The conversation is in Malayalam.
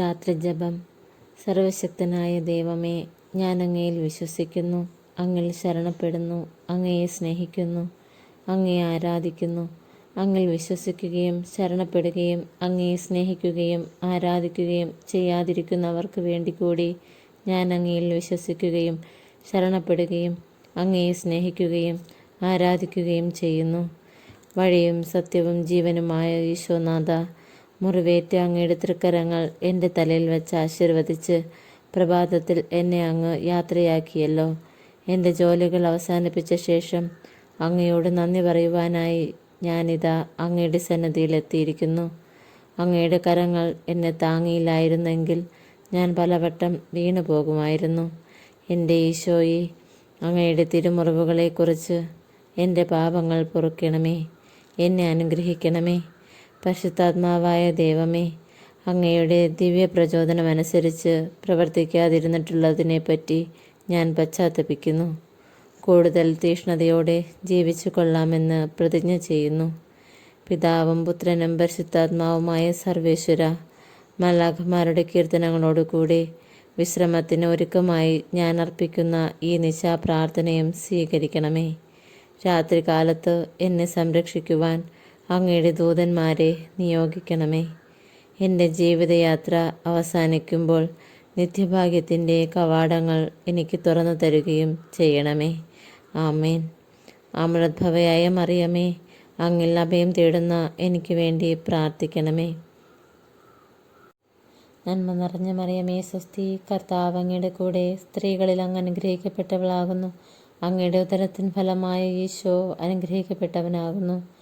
രാത്രി ജപം സർവശക്തനായ ദൈവമേ ഞാൻ അങ്ങയിൽ വിശ്വസിക്കുന്നു. അങ്ങിൽ ശരണപ്പെടുന്നു. അങ്ങയെ സ്നേഹിക്കുന്നു. അങ്ങയെ ആരാധിക്കുന്നു. അങ്ങിൽ വിശ്വസിക്കുകയും ശരണപ്പെടുകയും അങ്ങയെ സ്നേഹിക്കുകയും ആരാധിക്കുകയും ചെയ്യാതിരിക്കുന്നവർക്ക് വേണ്ടി കൂടി ഞാൻ അങ്ങയിൽ വിശ്വസിക്കുകയും ശരണപ്പെടുകയും അങ്ങയെ സ്നേഹിക്കുകയും ആരാധിക്കുകയും ചെയ്യുന്നു. വഴിയും സത്യവും ജീവനുമായ ഈശോനാഥ മുറിവേറ്റ അങ്ങയുടെ തൃക്കരങ്ങൾ എന്റെ തലയിൽ വെച്ച് ആശീർവദിച്ച് പ്രഭാതത്തിൽ എന്നെ അങ്ങ് യാത്രയാക്കിയല്ലോ. എന്റെ ജോലികൾ അവസാനിപ്പിച്ച ശേഷം അങ്ങയോട് നന്ദി പറയുവാനായി ഞാനിതാ അങ്ങയുടെ സന്നദ്ധിയിലെത്തിയിരിക്കുന്നു അങ്ങയുടെ കരങ്ങൾ എന്നെ താങ്ങിയില്ലായിരുന്നെങ്കിൽ ഞാൻ പലവട്ടം വീണു പോകുമായിരുന്നു എന്റെ ഈശോയെ അങ്ങയുടെ തിരുമുറിവുകളെക്കുറിച്ച് എന്റെ പാപങ്ങൾ പൊറുക്കണമേ. എന്നെ അനുഗ്രഹിക്കണമേ. പരിശുദ്ധാത്മാവായ ദൈവമേ അങ്ങയുടെ ദിവ്യ പ്രചോദനമനുസരിച്ച് പ്രവർത്തിക്കാതിരുന്നിട്ടുള്ളതിനെപ്പറ്റി ഞാൻ പശ്ചാത്തപിക്കുന്നു. കൂടുതൽ തീഷ്ണതയോടെ ജീവിച്ചു കൊള്ളാമെന്ന് പ്രതിജ്ഞ ചെയ്യുന്നു. പിതാവും പുത്രനും പരിശുദ്ധാത്മാവുമായ സർവേശ്വര മലാഖമാരുടെ കീർത്തനങ്ങളോടുകൂടി വിശ്രമത്തിന് ഒരുക്കമായി ഞാൻ അർപ്പിക്കുന്ന ഈ നിശാ പ്രാർത്ഥനയും സ്വീകരിക്കണമേ. രാത്രികാലത്ത് എന്നെ സംരക്ഷിക്കുവാൻ അങ്ങയുടെ ദൂതന്മാരെ നിയോഗിക്കണമേ. എന്റെ ജീവിതയാത്ര അവസാനിക്കുമ്പോൾ നിത്യഭാഗ്യത്തിന്റെ കവാടങ്ങൾ എനിക്ക് തുറന്നു തരുകയും ചെയ്യണമേ. ആമേൻ. അമൃത്ഭവയായ മറിയമേ അങ്ങിൽ അഭയം തേടുന്ന എനിക്ക് വേണ്ടി പ്രാർത്ഥിക്കണമേ. നന്മ നിറഞ്ഞ മറിയമേ സ്വസ്തി കർത്താവ് അങ്ങയുടെ കൂടെ സ്ത്രീകളിൽ അങ്ങ് അനുഗ്രഹിക്കപ്പെട്ടവളാകുന്നു. അങ്ങയുടെ ഉദരത്തിൻ ഫലമായ ഈശോ അനുഗ്രഹിക്കപ്പെട്ടവനാകുന്നു.